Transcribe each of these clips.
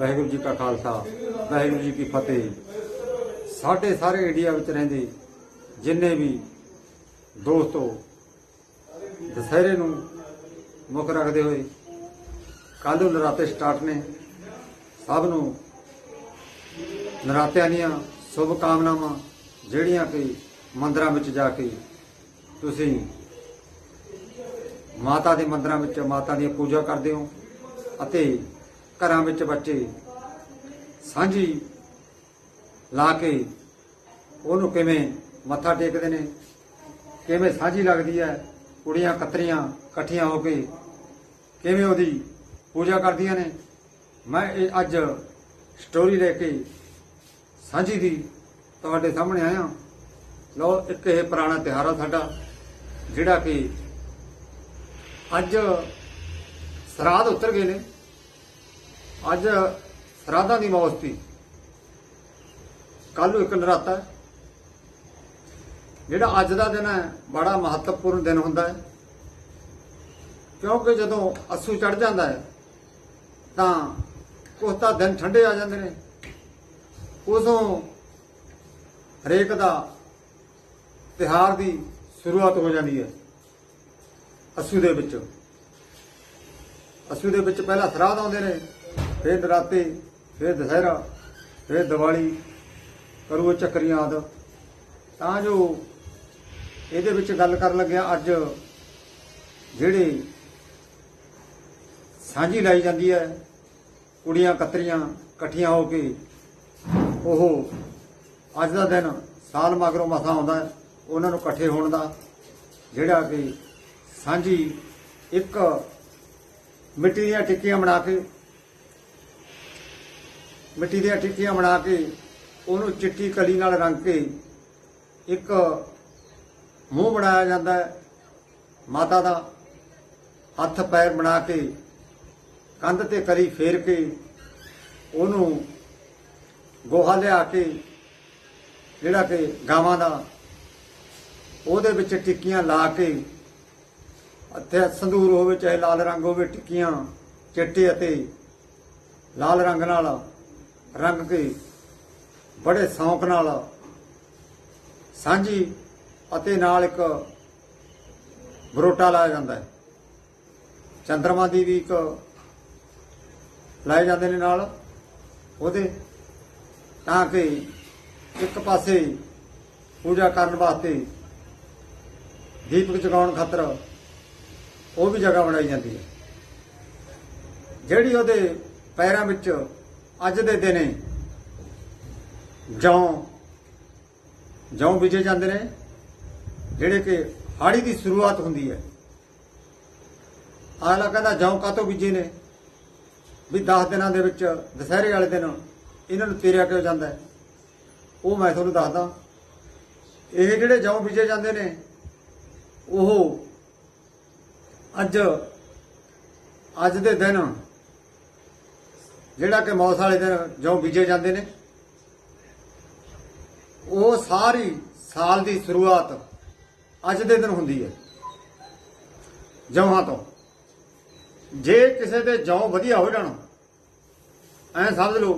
ਵਾਹਿਗੁਰੂ ਜੀ ਕਾ ਖਾਲਸਾ, ਵਾਹਿਗੁਰੂ ਜੀ ਕੀ ਫਤਿਹ। ਸਾਡੇ ਸਾਰੇ ਇੰਡੀਆ ਵਿੱਚ ਰਹਿੰਦੇ ਜਿੰਨੇ ਵੀ ਦੋਸਤੋ ਦਸਹਿਰੇ ਨੂੰ ਮੁੱਖ ਰੱਖਦੇ ਹੋਏ, ਕੱਲ੍ਹ ਨੂੰ ਨਰਾਤੇ ਸਟਾਰਟ ਨੇ। ਸਭ ਨੂੰ ਨਰਾਤਿਆਂ ਦੀਆਂ ਸ਼ੁਭ ਕਾਮਨਾਵਾਂ ਜਿਹੜੀਆਂ ਕਿ ਮੰਦਰਾਂ ਵਿੱਚ ਜਾ ਕੇ ਤੁਸੀਂ ਮਾਤਾ ਦੇ ਮੰਦਰਾਂ ਵਿੱਚ ਮਾਤਾ ਦੀ ਪੂਜਾ ਕਰਦੇ ਹੋ ਅਤੇ ਘਰਾਂ ਵਿੱਚ ਬੱਚੇ ਸਾਂਝੀ ਲਾ ਕੇ ਉਹਨੂੰ ਕਿਵੇਂ ਮੱਥਾ ਟੇਕਦੇ ਨੇ, ਕਿਵੇਂ ਸਾਂਝੀ ਲੱਗਦੀ ਹੈ, ਕੁੜੀਆਂ ਕਤਰੀਆਂ ਇਕੱਠੀਆਂ ਹੋ ਕੇ ਕਿਵੇਂ ਉਹਦੀ ਪੂਜਾ ਕਰਦੀਆਂ ਨੇ। ਮੈਂ ਇਹ ਅੱਜ ਸਟੋਰੀ ਲੈ ਕੇ ਸਾਂਝੀ ਦੀ ਤੁਹਾਡੇ ਸਾਹਮਣੇ ਆਇਆ। ਲੋ ਇੱਕ ਇਹ ਪੁਰਾਣਾ ਤਿਉਹਾਰ ਆ ਸਾਡਾ, ਜਿਹੜਾ ਕਿ ਅੱਜ ਸਰਾਧ ਉਤਰ ਗਏ ਨੇ। ਅੱਜ ਸਰਾਧਾਂ ਦੀ ਮੌਸਤੀ ਕੱਲ ਨੂੰ ਇੱਕ ਨਰਾਤਾ ਹੈ। ਜਿਹੜਾ ਅੱਜ ਦਾ ਦਿਨ ਹੈ, ਬੜਾ ਮਹੱਤਵਪੂਰਨ ਦਿਨ ਹੁੰਦਾ ਹੈ। ਕਿਉਂਕਿ ਜਦੋਂ ਅਸੂ ਚੜ ਜਾਂਦਾ ਹੈ, ਤਾਂ ਕੁਛ ਤਾਂ ਦਿਨ ਠੰਡੇ ਆ ਜਾਂਦੇ ਨੇ। ਉਦੋਂ ਹਰੇਕ ਦਾ ਤਿਹਾਰ ਦੀ ਸ਼ੁਰੂਆਤ ਹੋ ਜਾਂਦੀ ਹੈ, ਅਸੂ ਦੇ ਵਿੱਚ। ਅਸੂ ਦੇ ਵਿੱਚ ਪਹਿਲਾਂ ਸਰਾਧ ਆਉਂਦੇ ਨੇ ਫਿਰ ਨਰਾਤੇ ਫਿਰ ਦੁਸਹਿਰਾ, ਫਿਰ ਦੀਵਾਲੀ, ਕਰੂਓ ਚੱਕਰੀਆਂ ਆਦ ਤਾਂ ਜੋ ਇਹਦੇ ਵਿੱਚ ਗੱਲ ਕਰਨ ਲੱਗਿਆ ਅੱਜ ਜਿਹੜੇ ਸਾਂਝੀ ਲਾਈ ਜਾਂਦੀ ਹੈ, ਕੁੜੀਆਂ ਕਤਰੀਆਂ ਇਕੱਠੀਆਂ ਹੋ ਕੇ, ਉਹ ਅੱਜ ਦਾ ਦਿਨ ਸਾਲ ਮਗਰੋਂ ਮਸਾ ਆਉਂਦਾ ਉਹਨਾਂ ਨੂੰ ਇਕੱਠੇ ਹੋਣ ਦਾ, ਜਿਹੜਾ ਕਿ ਸਾਂਝੀ ਇੱਕ ਮਿੱਟੀ ਦੀਆਂ ਟਿੱਕੀਆਂ ਬਣਾ ਕੇ ਮਿੱਟੀ ਦੀਆਂ ਟਿੱਕੀਆਂ ਬਣਾ ਕੇ ਉਹਨੂੰ ਚਿੱਟੀ ਕਲੀ ਨਾਲ ਰੰਗ ਕੇ ਇੱਕ ਮੂੰਹ ਬਣਾਇਆ ਜਾਂਦਾ ਹੈ, ਮਾਤਾ ਦਾ ਹੱਥ ਪੈਰ ਬਣਾ ਕੇ ਕੰਧ ਤੇ ਕਲੀ ਫੇਰ ਕੇ ਉਹਨੂੰ ਗੋਹਾ ਲਿਆ ਕੇ ਜਿਹੜਾ ਕਿ ਗਾਵਾਂ ਦਾ, ਉਹਦੇ ਵਿੱਚ ਟਿੱਕੀਆਂ ਲਾ ਕੇ ਅਤੇ ਸੰਧੂਰ ਹੋਵੇ ਚਾਹੇ ਲਾਲ ਰੰਗ ਹੋਵੇ ਟਿੱਕੀਆਂ ਚਿੱਟੇ ਅਤੇ ਲਾਲ ਰੰਗ ਨਾਲ ਰੰਗ ਕੇ ਬੜੇ ਸ਼ੌਂਕ ਨਾਲ ਸਾਂਝੀ ਅਤੇ ਨਾਲ ਇੱਕ ਬਰੋਟਾ ਲਾਇਆ ਜਾਂਦਾ ਹੈ। ਚੰਦਰਮਾ ਦੀ ਵੀ ਇੱਕ ਲਾਏ ਜਾਂਦੇ ਨੇ ਨਾਲ ਉਹਦੇ, ਤਾਂ ਕਿ ਇੱਕ ਪਾਸੇ ਪੂਜਾ ਕਰਨ ਵਾਸਤੇ ਦੀਪਕ ਜਗਾਉਣ ਖਾਤਰ ਉਹ ਵੀ ਜਗ੍ਹਾ ਬਣਾਈ ਜਾਂਦੀ ਹੈ। ਜਿਹੜੀ ਉਹਦੇ ਪੈਰਾਂ ਵਿੱਚ ਅੱਜ ਦੇ ਦਿਨੇ ਜੌਂ ਜੌਂ ਬੀਜੇ ਜਾਂਦੇ ਨੇ, ਜਿਹੜੇ ਕਿ ਹਾੜੀ ਦੀ ਸ਼ੁਰੂਆਤ ਹੁੰਦੀ ਹੈ। ਆਲਾ ਕਹਿੰਦਾ ਜੌਂ ਕਾਤੋਂ ਬੀਜੇ ਨੇ? ਵੀ 10 ਦਿਨਾਂ ਦੇ ਵਿੱਚ ਦੁਸਹਿਰੇ ਵਾਲੇ ਦਿਨ ਇਹਨਾਂ ਨੂੰ ਤੇਰਿਆ ਕਿਉਂ ਜਾਂਦਾ ਉਹ ਮੈਂ ਤੁਹਾਨੂੰ ਦੱਸਦਾ, ਇਹ ਜਿਹੜੇ ਜੌਂ ਬੀਜੇ ਜਾਂਦੇ ਨੇ, ਉਹ ਅੱਜ ਅੱਜ ਦੇ ਦਿਨ ਜਿਹੜਾ ਕਿ ਮੌਸ ਵਾਲੇ ਦਿਨ ਜੌਂ ਬੀਜੇ ਜਾਂਦੇ ਨੇ, ਉਹ ਸਾਰੀ ਸਾਲ ਦੀ ਸ਼ੁਰੂਆਤ ਅੱਜ ਦੇ ਦਿਨ ਹੁੰਦੀ ਹੈ, ਜੌਂਹਾਂ ਤੋਂ। ਜੇ ਕਿਸੇ ਦੇ ਜੌਂ ਵਧੀਆ ਹੋ ਜਾਣ, ਐ ਸਮਝ ਲਓ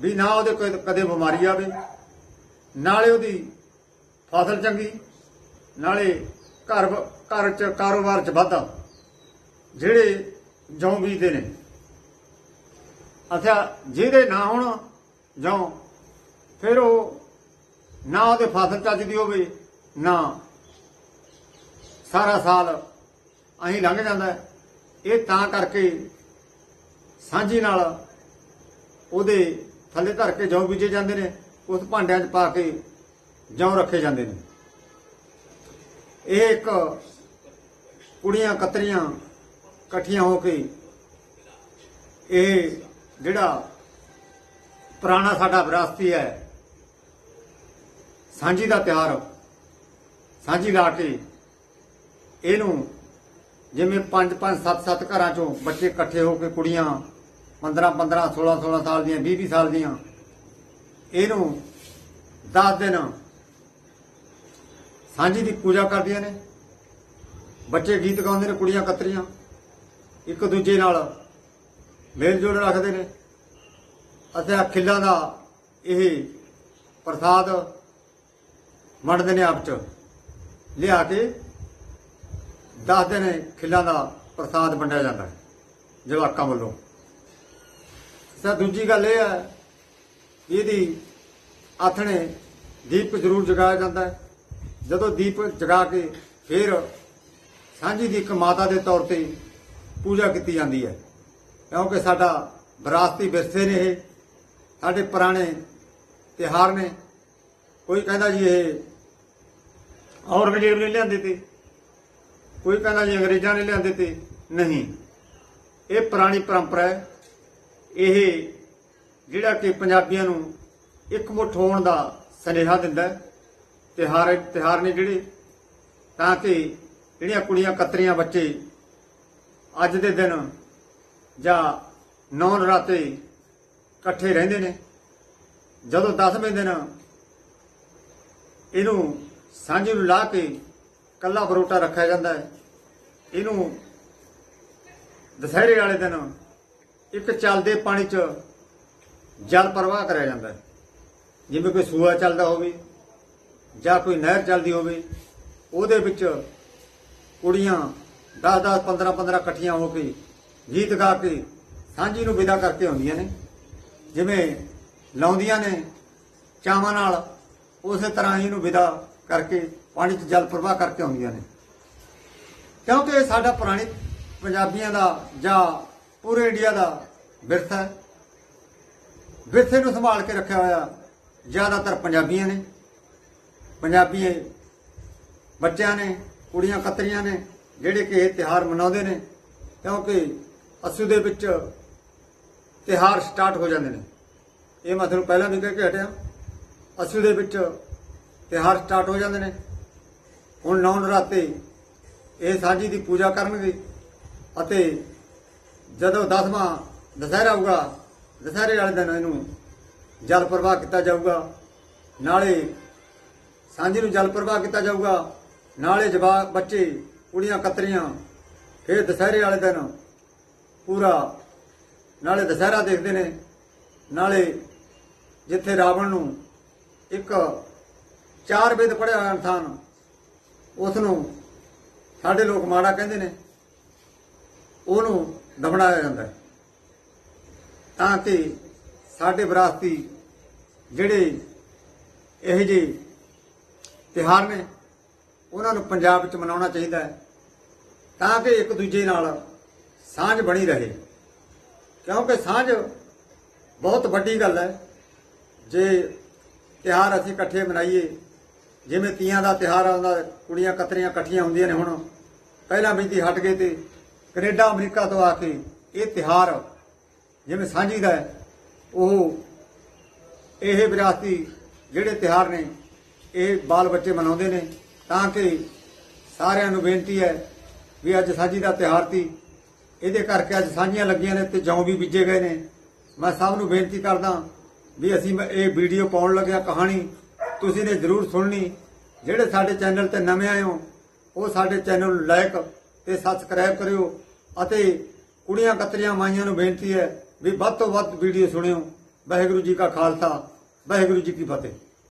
ਵੀ ਨਾ ਉਹਦੇ ਕੋਈ ਕਦੇ ਬਿਮਾਰੀ ਆਵੇ, ਨਾਲੇ ਉਹਦੀ ਫਸਲ ਚੰਗੀ, ਨਾਲੇ ਘਰ ਘਰ ਚ ਕਾਰੋਬਾਰ ਚ ਵਾਧਾ, ਜਿਹੜੇ ਜੌਂ ਬੀਜਦੇ ਨੇ। ਅੱਛਾ ਜਿਹਦੇ ਨਾ ਹੋਣ ਜੌਂ ਫਿਰ ਉਹ ਨਾ ਉਹਦੇ ਫਸਲ ਚੱਜਦੀ ਹੋਵੇ, ਨਾ। ਸਾਰਾ ਸਾਲ ਅਹੀਂ ਲੰਘ ਜਾਂਦਾ ਇਹ ਤਾਂ ਕਰਕੇ ਸਾਂਝੀ ਨਾਲ ਉਹਦੇ ਥੱਲੇ ਧਰ ਕੇ ਜੌਂ ਬੀਜੇ ਜਾਂਦੇ ਨੇ, ਉਸ ਭਾਂਡਿਆਂ 'ਚ ਪਾ ਕੇ ਜੌਂ ਰੱਖੇ ਜਾਂਦੇ ਨੇ। ਇਹ ਇੱਕ ਕੁੜੀਆਂ ਕਤਰੀਆਂ ਇਕੱਠੀਆਂ ਹੋ ਕੇ ਇਹ ਜਿਹੜਾ ਪੁਰਾਣਾ ਸਾਡਾ ਵਿਰਾਸਤੀ ਹੈ, ਸਾਂਝੀ ਦਾ ਤਿਉਹਾਰ, ਸਾਂਝੀ ਲਾ ਕੇ ਇਹਨੂੰ ਜਿਵੇਂ 5 5 7 7 ਘਰਾਂ ਚੋਂ ਬੱਚੇ ਇਕੱਠੇ ਹੋ ਕੇ ਕੁੜੀਆਂ 15 15 16 16 ਸਾਲ ਦੀਆਂ 20 20 ਸਾਲ ਦੀਆਂ, ਇਹਨੂੰ 10 ਦਿਨ ਸਾਂਝੀ ਦੀ ਪੂਜਾ ਕਰਦੀਆਂ ਨੇ। ਬੱਚੇ ਗੀਤ ਗਾਉਂਦੇ ਨੇ, ਕੁੜੀਆਂ ਕਤਰੀਆਂ। ਇੱਕ ਦੂਜੇ ਨਾਲ ਮੇਲ ਜੋਲ ਰੱਖਦੇ ਨੇ। ਅਤੇ ਆਹ ਖਿੱਲਾਂ ਦਾ ਇਹ ਪ੍ਰਸਾਦ ਵੰਡਦੇ ਨੇ ਆਪ ਚ। ਲਿਆ ਕੇ ਦੱਸਦੇ ਨੇ ਖਿੱਲਾਂ ਦਾ ਪ੍ਰਸਾਦ ਵੰਡਿਆ ਜਾਂਦਾ ਹੈ, ਜਵਾਕਾਂ ਵੱਲੋਂ। ਸਾ ਦੂਜੀ ਗੱਲ ਇਹ ਹੈ ਵੀ ਇਹਦੀ ਆਥਣੇ ਦੀਪ ਜ਼ਰੂਰ ਜਗਾਇਆ ਜਾਂਦਾ ਹੈ। ਜਦੋਂ ਦੀਪ ਜਗਾ ਕੇ ਫਿਰ ਸਾਂਝੀ ਦੀ ਇੱਕ ਮਾਤਾ ਦੇ ਤੌਰ ਤੇ ਪੂਜਾ ਕੀਤੀ ਜਾਂਦੀ ਹੈ। ਕਿਉਂਕਿ ਸਾਡਾ ਵਿਰਾਸਤੀ ਵਿਰਸੇ ਨੇ ਇਹ, ਸਾਡੇ ਪੁਰਾਣੇ ਤਿਹਾਰ ਨੇ। ਕੋਈ ਕਹਿੰਦਾ ਜੀ ਇਹ ਔਰੰਗਜ਼ੇਬ ਨੇ ਲਿਆਂਦੇ ਤੇ, ਕੋਈ ਕਹਿੰਦਾ ਜੀ ਅੰਗਰੇਜ਼ਾਂ ਨੇ ਲਿਆਂਦੇ ਤੇ, ਨਹੀਂ। ਇਹ ਪੁਰਾਣੀ ਪਰੰਪਰਾ ਹੈ। ਇਹ ਜਿਹੜਾ ਕਿ ਪੰਜਾਬੀਆਂ ਨੂੰ ਇਕਮੁੱਠ ਹੋਣ ਦਾ ਸੁਨੇਹਾ ਦਿੰਦਾ ਹੈ। ਤਿਹਾਰ ਤਿਹਾਰ ਨੇ ਜਿਹੜੇ, ਤਾਂ ਕਿ ਜਿਹੜੀਆਂ ਕੁੜੀਆਂ ਕਤਰੀਆਂ ਬੱਚੇ ਅੱਜ ਦੇ ਦਿਨ ਜਾਂ ਨੌ ਨਰਾਤੇ ਇਕੱਠੇ ਰਹਿੰਦੇ ਨੇ, ਜਦੋਂ 10ਵੇਂ ਦਿਨ ਇਹਨੂੰ ਸਾਂਝੀ ਨੂੰ ਲਾ ਕੇ ਕੱਲਾ ਬਰੋਟਾ ਰੱਖਿਆ ਜਾਂਦਾ ਹੈ, ਇਹਨੂੰ ਦਸਹਿਰੇ ਵਾਲੇ ਦਿਨ ਇੱਕ ਚੱਲਦੇ ਪਾਣੀ 'ਚ ਜਲ ਪ੍ਰਵਾਹ ਕਰਿਆ ਜਾਂਦਾ ਹੈ। ਜਿਵੇਂ ਕੋਈ ਸੂਆ ਚੱਲਦਾ ਹੋਵੇ ਜਾਂ ਕੋਈ ਨਹਿਰ ਚੱਲਦੀ ਹੋਵੇ, ਉਹਦੇ ਵਿੱਚ ਕੁੜੀਆਂ 10 10 15 15 ਇਕੱਠੀਆਂ ਹੋ ਕੇ ਗੀਤ ਗਾ ਕੇ ਸਾਂਝੀ ਨੂੰ ਵਿਦਾ ਕਰਕੇ ਆਉਂਦੀਆਂ ਨੇ। ਜਿਵੇਂ ਲਾਉਂਦੀਆਂ ਨੇ ਚਾਵਾਂ ਨਾਲ, ਉਸੇ ਤਰ੍ਹਾਂ ਹੀ ਨੂੰ ਵਿਦਾ ਕਰਕੇ ਪਾਣੀ 'ਚ ਜਲ ਪ੍ਰਵਾਹ ਕਰਕੇ ਆਉਂਦੀਆਂ ਨੇ। ਕਿਉਂਕਿ ਇਹ ਸਾਡਾ ਪੁਰਾਣੀ ਪੰਜਾਬੀਆਂ ਦਾ ਜਾਂ ਪੂਰੇ ਇੰਡੀਆ ਦਾ ਵਿਰਸਾ ਹੈ। ਵਿਰਸੇ ਨੂੰ ਸੰਭਾਲ ਕੇ ਰੱਖਿਆ ਹੋਇਆ ਜ਼ਿਆਦਾਤਰ ਪੰਜਾਬੀਆਂ ਨੇ। ਪੰਜਾਬੀ ਬੱਚਿਆਂ ਨੇ, ਕੁੜੀਆਂ, ਕਤਰੀਆਂ ਨੇ, ਜਿਹੜੇ ਕਿ ਇਹ ਤਿਹਾਰ ਮਨਾਉਂਦੇ ਨੇ। ਕਿਉਂਕਿ ਅਸੂ ਦੇ ਵਿੱਚ ਤਿਹਾਰ ਸਟਾਰਟ ਹੋ ਜਾਂਦੇ ਨੇ। ਇਹ ਮੈਂ ਤੁਹਾਨੂੰ ਪਹਿਲਾਂ ਵੀ ਕਹਿ ਕੇ ਹਟਿਆ। ਅਸੂ ਦੇ ਵਿੱਚ ਤਿਹਾਰ ਸਟਾਰਟ ਹੋ ਜਾਂਦੇ ਨੇ। ਹੁਣ ਨੌ ਨਰਾਤੇ ਇਹ ਸਾਂਝੀ ਦੀ ਪੂਜਾ ਕਰਨਗੇ ਅਤੇ ਜਦੋਂ ਦਸਵਾਂ ਦੁਸਹਿਰਾ ਆਊਗਾ, ਦੁਸਹਿਰੇ ਵਾਲੇ ਦਿਨ ਇਹਨੂੰ ਜਲ ਪ੍ਰਵਾਹ ਕੀਤਾ ਜਾਊਗਾ। ਨਾਲੇ ਸਾਂਝੀ ਨੂੰ ਜਲ ਪ੍ਰਵਾਹ ਕੀਤਾ ਜਾਊਗਾ। ਨਾਲੇ ਜਵਾਕ ਬੱਚੇ ਕੁੜੀਆਂ ਕਤਰੀਆਂ, ਫਿਰ ਦੁਸਹਿਰੇ ਵਾਲੇ ਦਿਨ ਪੂਰਾ ਨਾਲੇ ਦੁਸਹਿਰਾ ਦੇਖਦੇ ਨੇ, ਨਾਲੇ ਜਿੱਥੇ ਰਾਵਣ ਨੂੰ ਇੱਕ ਚਾਰ ਵੇਦ ਪੜਿਆ ਹੋਇਆ ਇਨਸਾਨ ਉਸ ਨੂੰ ਸਾਡੇ ਲੋਕ ਮਾੜਾ ਕਹਿੰਦੇ ਨੇ, ਉਹਨੂੰ ਦਬਣਾਇਆ ਜਾਂਦਾ ਤਾਂ ਕਿ ਸਾਡੇ ਵਿਰਾਸਤੀ ਜਿਹੜੇ ਇਹੋ ਜਿਹੇ ਤਿਉਹਾਰ ਨੇ, ਉਹਨਾਂ ਨੂੰ ਪੰਜਾਬ ਵਿੱਚ ਮਨਾਉਣਾ ਚਾਹੀਦਾ ਹੈ। ਤਾਂ ਕਿ ਇੱਕ ਦੂਜੇ ਨਾਲ ਸਾਂਝ ਬਣੀ ਰਹੇ। ਕਿਉਂਕਿ ਸਾਂਝ ਬਹੁਤ ਵੱਡੀ ਗੱਲ ਹੈ। ਜੇ ਤਿਉਹਾਰ ਅਸੀਂ ਇਕੱਠੇ ਮਨਾਈਏ, ਜਿਵੇਂ ਤੀਆਂ ਦਾ ਤਿਉਹਾਰ ਆਉਂਦਾ ਕੁੜੀਆਂ ਕਤਰੀਆਂ ਇਕੱਠੀਆਂ ਹੁੰਦੀਆਂ ਨੇ ਹੁਣ। ਪਹਿਲਾਂ ਵੀ ਹਟ ਗਏ ਤੇ ਕੈਨੇਡਾ, ਅਮਰੀਕਾ ਤੋਂ ਆ ਕੇ ਇਹ ਤਿਉਹਾਰ ਜਿਵੇਂ ਸਾਂਝੀ ਦਾ ਉਹ ਇਹ ਵਿਰਾਸਤੀ ਜਿਹੜੇ ਤਿਉਹਾਰ ਨੇ, ਇਹ ਬਾਲ ਬੱਚੇ ਮਨਾਉਂਦੇ ਨੇ। ਤਾਂ ਕਿ ਸਾਰਿਆਂ ਨੂੰ ਬੇਨਤੀ ਹੈ ਵੀ ਅੱਜ ਸਾਂਝੀ ਦਾ ਤਿਉਹਾਰ ਸੀ। ਇਹਦੇ ਕਰਕੇ ਅੱਜ ਸਾਂਝੀਆਂ ਲੱਗੀਆਂ ਨੇ ਤੇ ਜੌਂ ਵੀ ਬੀਜੇ ਗਏ ਨੇ। ਮੈਂ ਸਭ ਨੂੰ ਬੇਨਤੀ ਕਰਦਾ ਵੀ ਅਸੀਂ ਇਹ ਵੀਡੀਓ ਪਾਉਣ ਲੱਗਿਆ ਕਹਾਣੀ ਤੁਸੀਂ ਨੇ ਜ਼ਰੂਰ ਸੁਣਨੀ। ਜਿਹੜੇ ਸਾਡੇ ਚੈਨਲ ਤੇ ਨਵੇਂ ਆਏ ਹੋ, ਉਹ ਸਾਡੇ ਚੈਨਲ ਨੂੰ ਲਾਈਕ ਤੇ ਸਬਸਕ੍ਰਾਈਬ ਕਰਿਓ ਅਤੇ ਕੁੜੀਆਂ ਕਤਰੀਆਂ ਮਾਈਆਂ ਨੂੰ ਬੇਨਤੀ ਹੈ ਵੀ ਵੱਧ ਤੋਂ ਵੱਧ ਵੀਡੀਓ ਸੁਣਿਓ। ਵਾਹਿਗੁਰੂ ਜੀ ਕਾ ਖਾਲਸਾ, ਵਾਹਿਗੁਰੂ ਜੀ ਕੀ ਫਤਿਹ।